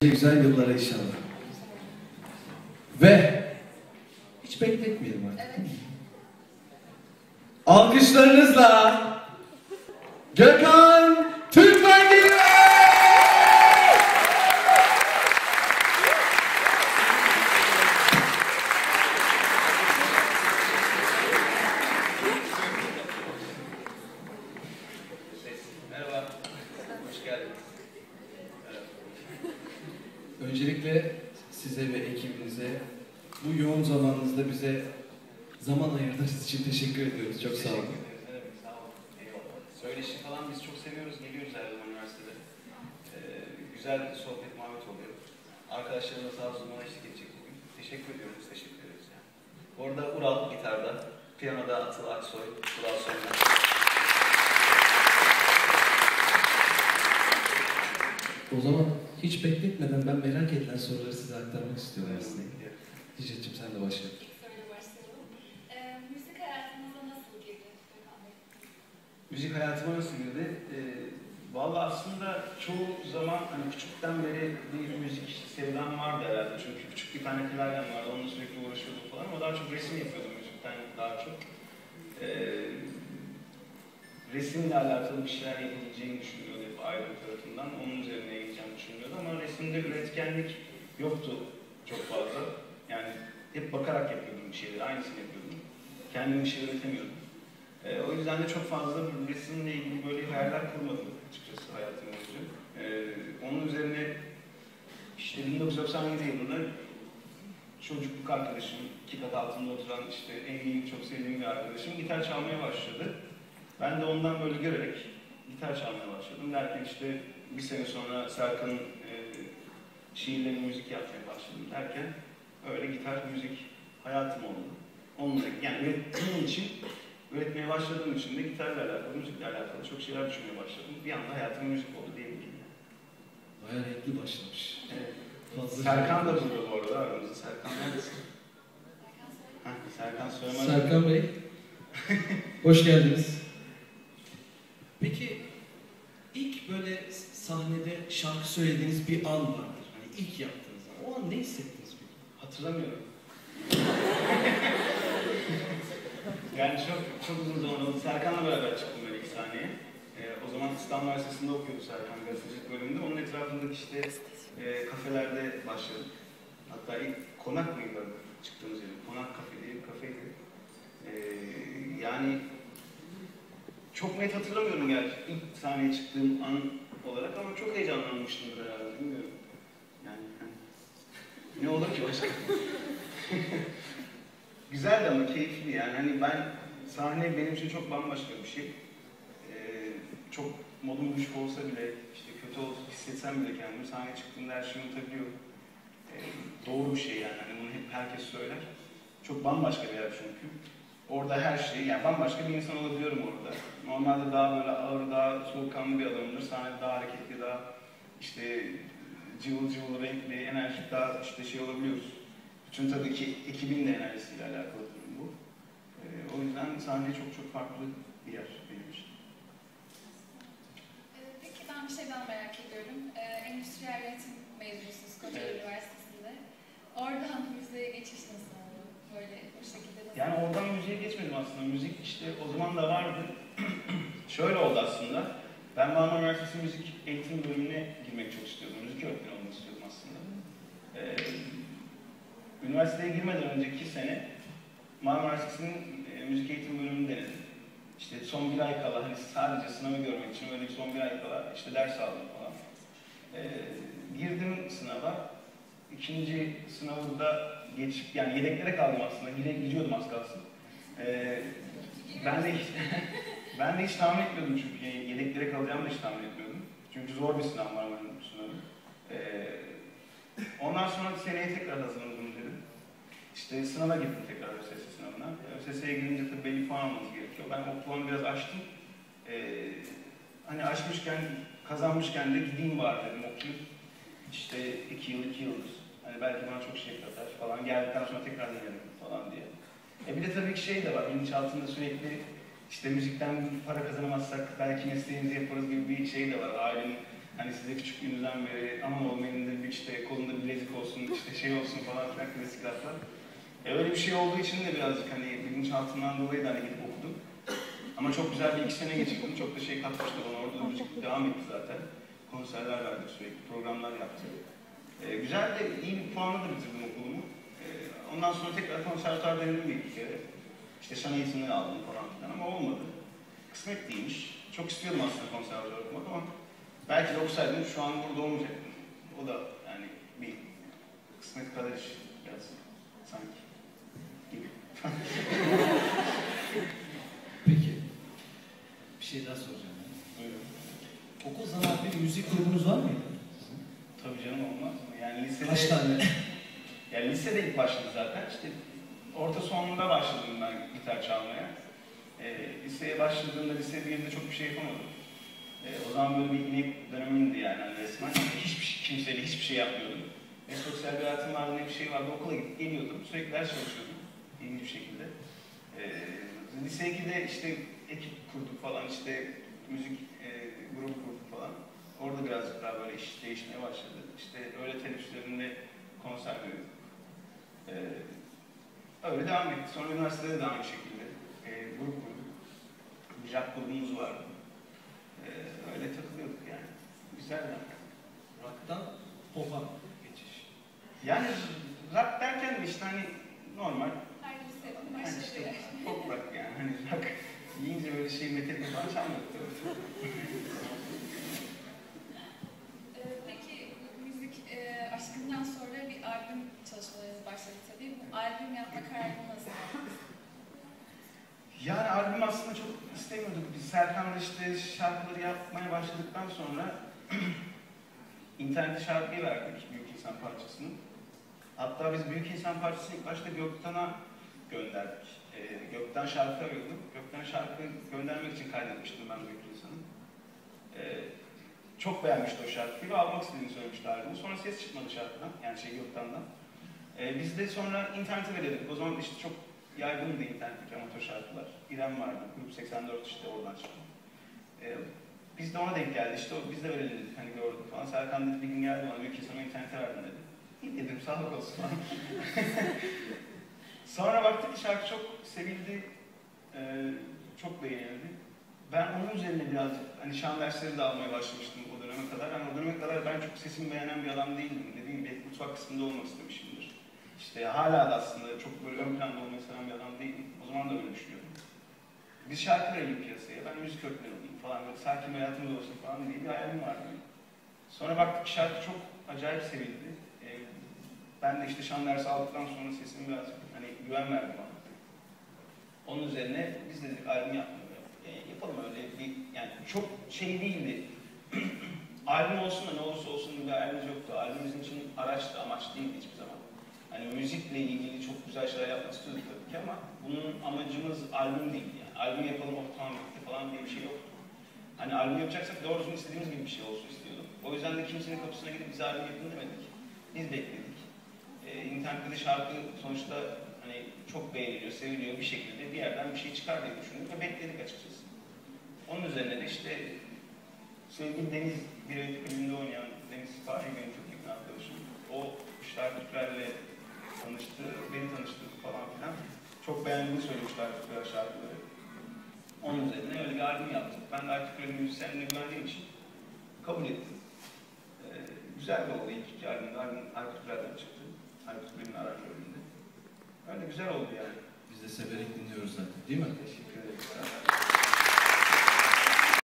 güzel yıllara inşallah. Ve hiç bekletmeyelim artık. Evet. Alkışlarınızla Gökhan Türkmen geliyor. Merhaba, hoş geldiniz. Öncelikle size ve ekibinize bu yoğun zamanınızda bize zaman ayırdığınız için teşekkür ediyoruz. Çok sağ olun. Demek, sağ olun. Söyleşi falan biz çok seviyoruz, geliyoruz her zaman üniversitede. Ee, güzel sohbet, muhabbet oluyor. Arkadaşlarım da sağ olsun bana eşlik edecek bugün. Teşekkür ediyoruz, teşekkür ederiz yani. Bu arada Ural gitarda, piyanoda Atıl Aksoy, Ural Soyman. O zaman hiç bekletmeden ben merak edilen soruları size aktarmak istiyorum aslında. Diceciğim sen de başla. İlk soruyla başlayalım. Ee, müzik hayatınıza nasıl girdi? Müzik hayatıma nasıl girdi? Ee, Valla aslında çoğu zaman hani küçükten beri bir müzik sevdam vardı herhalde. Çünkü küçük bir tane klavyem vardı, onunla sürekli uğraşıyordum falan ama daha çok resim yapıyordum müzikten daha çok. Ee, resimle alakalı bir şeyler yapabileceğimi düşünüyordu hep ailem tarafından. Onun üzerine eğileceğimi düşünüyordu ama resimde üretkenlik yoktu çok fazla. Yani hep bakarak yapıyordum bir şeyleri, aynısını yapıyordum. Kendim bir şey üretemiyordum. Ee, o yüzden de çok fazla resimle ilgili böyle hayaller kurmadım açıkçası hayatım boyunca. Ee, onun üzerine işte 1997 yılında çocukluk arkadaşım, iki kat altında oturan işte evliyim, çok sevdiğim bir arkadaşım gitar çalmaya başladı. Ben de ondan böyle görerek gitar çalmaya başladım. Derken işte bir sene sonra Serkan'ın e, şiirlerini müzik yapmaya başladım derken öyle gitar, müzik hayatım oldu. Onunla, yani ürettiğim için üretmeye başladığım için de gitarla alakalı, müzikle alakalı çok şeyler düşünmeye başladım. Bir anda hayatıma müzik oldu diyebilirim. Bayağı renkli başlamış. Evet. Fazla Serkan da burada bu arada aramızda. Serkan neredesin? Serkan. Heh, Serkan Bey, hoş geldiniz. Peki ilk böyle sahnede şarkı söylediğiniz bir an vardır. Hani ilk yaptığınız an. O an ne hissettiniz? Hatırlamıyorum. yani çok çok uzun zaman oldu. Serkan'la beraber çıktım böyle ilk sahneye. Ee, o zaman İstanbul Üniversitesi'nde okuyordu Serkan gazetecilik bölümünde. Onun etrafındaki işte e, kafelerde başladık. Hatta ilk konak mıydı çıktığımız yer? Konak kafe diye bir kafeydi. Ee, yani çok net hatırlamıyorum gerçi ilk sahneye çıktığım an olarak ama çok heyecanlanmıştım herhalde bilmiyorum. Ne olur ki başka? Güzeldi ama keyifli yani. Hani ben sahne benim için çok bambaşka bir şey. Ee, çok modum düşük olsa bile, işte kötü olsa hissetsem bile kendimi sahneye çıktığımda her şeyi unutabiliyorum. Ee, doğru bir şey yani. Hani bunu hep herkes söyler. Çok bambaşka bir yer çünkü. Orada her şey, yani bambaşka bir insan olabiliyorum orada. Normalde daha böyle ağır, daha soğukkanlı bir adamımdır. Sahnede daha hareketli, daha işte cıvıl cıvıl, renkli, enerjik, daha işte şey olabiliyoruz. Bütün tabii ki ekibin de enerjisiyle alakalı durum bu. Ee, o yüzden sahne çok çok farklı bir yer benim için. Ee, peki ben bir şey daha merak ediyorum. Ee, endüstriyel üretim mezunusunuz Kocaeli Evet. Üniversitesi'nde. Oradan müziğe geçiş nasıl oldu? Böyle bu şekilde nasıl? Yani oradan müziğe geçmedim aslında. Müzik işte o zaman da vardı. Şöyle oldu aslında. Ben Marmara Üniversitesi Müzik Eğitim Bölümüne girmek çok istiyordum. Müzik öğretmeni olmak istiyordum aslında. Ee, üniversiteye girmeden önceki sene Marmara Üniversitesi'nin e, müzik eğitim bölümünü denedim. İşte son bir ay kala hani sadece sınavı görmek için öyle son bir ay kala işte ders aldım falan. Ee, girdim sınava. İkinci sınavı da geçip yani yedeklere kaldım aslında. Gide, gidiyordum az kalsın. Ee, ben de hiç, ben de hiç tahmin etmiyordum çünkü yedeklere kalacağımı da hiç tahmin etmiyordum. Çünkü zor bir sınav var benim sınavı. Ee, ondan sonra seneye tekrar hazırlandım dedim. İşte sınava gittim tekrar ÖSS sınavına. ÖSS'ye girince tabii belli puan almanız gerekiyor. Ben o puanı biraz açtım. Ee, hani açmışken, kazanmışken de gideyim bari dedim okuyup. İşte iki yıl, iki yıldır. Hani belki bana çok şey katar falan. Geldikten sonra tekrar denerim falan diye. E bir de tabii ki şey de var. Bilinçaltında sürekli işte müzikten para kazanamazsak belki mesleğimizi yaparız gibi bir şey de var. Ailenin Hani size küçüklüğünüzden beri aman oğlum elinde bir işte kolunda bilezik olsun, işte şey olsun falan filan klasik laflar. E öyle bir şey olduğu için de birazcık hani bilinçaltından dolayı da hani gidip okudum. Ama çok güzel bir iki sene geçirdim. Çok da şey katmıştı bana. Orada da müzik devam etti zaten. Konserler verdik sürekli, programlar yaptık. E, güzel de iyi bir puanla da bitirdim okulumu. E, ondan sonra tekrar konservatuar denedim bir iki kere. İşte şan eğitimini aldım falan filan ama olmadı. Kısmet değilmiş. Çok istiyordum aslında konservatuar okumak ama belki de okusaydım şu an burada olmayacaktım. O da yani bir kısmet kadar iş biraz sanki gibi. Peki. Bir şey daha soracağım. Buyurun. Okul zamanı bir müzik grubunuz var mıydı? Tabii canım olmaz mı? Yani lisede... Kaç tane? Yani lisede ilk başladı zaten. İşte orta sonunda başladım ben gitar çalmaya. Ee, liseye başladığımda lise 1'de çok bir şey yapamadım. Ee, o zaman böyle bir inek dönemimdi yani hani resmen. Hiçbir şey, kimseyle hiçbir şey yapmıyordum. Ne sosyal bir hayatım vardı ne bir şey vardı. Okula gidip geliyordum. Sürekli ders çalışıyordum. İlginç bir şekilde. Ee, lise 2'de işte ekip kurduk falan işte müzik e, grubu kurduk falan. Orada birazcık daha böyle iş değişmeye başladı. İşte öyle teneffüslerinde konser veriyorduk. Öyle devam etti. Sonra üniversitede de aynı şekilde e, grup kurduk. Bir rock grubumuz vardı. Ee, öyle takılıyorduk yani. Güzeldi. Rock'tan pop'a geçiş. Yani rock derken de işte hani normal Her lise hani başladı. işte pop rock yani hani rock yiyince böyle şey metal falan çalmıyorduk tabii. Ee, Peki bu müzik e, aşkından sonra bir albüm çalışmalarınız başladı tabii. Bu albüm yapma kararını nasıl aldınız? Yani albüm aslında çok istemiyorduk. Biz Serkan'la işte şarkıları yapmaya başladıktan sonra internete şarkıyı verdik Büyük İnsan parçasını. Hatta biz Büyük İnsan parçasını ilk başta Gökten'a gönderdik. Ee, Gökten şarkı arıyorduk. Gökten'e şarkı göndermek için kaydetmiştim ben Büyük İnsan'ı. Ee, çok beğenmişti o şarkıyı ve almak istediğini söylemişti albümü. Sonra ses çıkmadı şarkıdan, yani şey Gökten'den. Ee, biz de sonra internete verelim. O zaman işte çok yaygındı internetteki amatör şarkılar. İrem vardı, Grup 84 işte oradan çıktı. Ee, biz de ona denk geldi işte, biz de verelim dedik, hani gördük falan. Serkan dedi bir gün geldi bana, büyük insana internete verdim dedi. İyi dedim, sağlık olsun. Sonra baktık ki şarkı çok sevildi, ee, çok beğenildi. Ben onun üzerine birazcık, hani şan dersleri de almaya başlamıştım o döneme kadar. Yani o döneme kadar ben çok sesimi beğenen bir adam değildim. Dediğim gibi mutfak kısmında olmak istemişimdir. İşte hala da aslında çok böyle ön planda olmayı seven bir adam değilim. O zaman da öyle düşünüyordum. Biz şarkı verelim piyasaya, ben müzik öğretmeni olayım falan böyle sakin bir hayatımız olsun falan diye bir hayalim vardı. Sonra baktık ki şarkı çok acayip sevildi. Ee, ben de işte şan dersi aldıktan sonra sesim birazcık hani güven verdi bana. Onun üzerine biz dedik albüm yapmayalım. E, yapalım öyle bir yani çok şey değildi. albüm olsun da ne olursa olsun bir hayalimiz yoktu. Albüm bizim için araçtı, amaç değildi hiçbir zaman. Hani müzikle ilgili çok güzel şeyler yapmak istiyorduk tabii ki ama bunun amacımız albüm değildi yani. Albüm yapalım, oh tamam bitti falan diye bir şey yoktu. Hani albüm yapacaksak doğru düzgün istediğimiz gibi bir şey olsun istiyordum. O yüzden de kimsenin kapısına gidip bize albüm yapın demedik. Biz bekledik. Ee, internette de şarkı sonuçta hani çok beğeniliyor, seviliyor bir şekilde bir yerden bir şey çıkar diye düşündük ve bekledik açıkçası. Onun üzerine de işte sevgili Deniz bir filmde oynayan Deniz Sipahi benim çok yakın arkadaşım. O şarkılarla tanıştı, beni tanıştırdı falan filan. Çok beğendiğini söylemişler Artiküler şarkıları. Onun üzerine öyle bir albüm yaptık. Ben de Artiküler müzisyenliğine güvendiğim için kabul ettim. Ee, güzel bir oldu ilk iki albümde. Albüm Artiküler'den çıktı. Artiküler'in aranjöründe. Öyle güzel oldu yani. Biz de severek dinliyoruz zaten değil mi? Teşekkür ederim.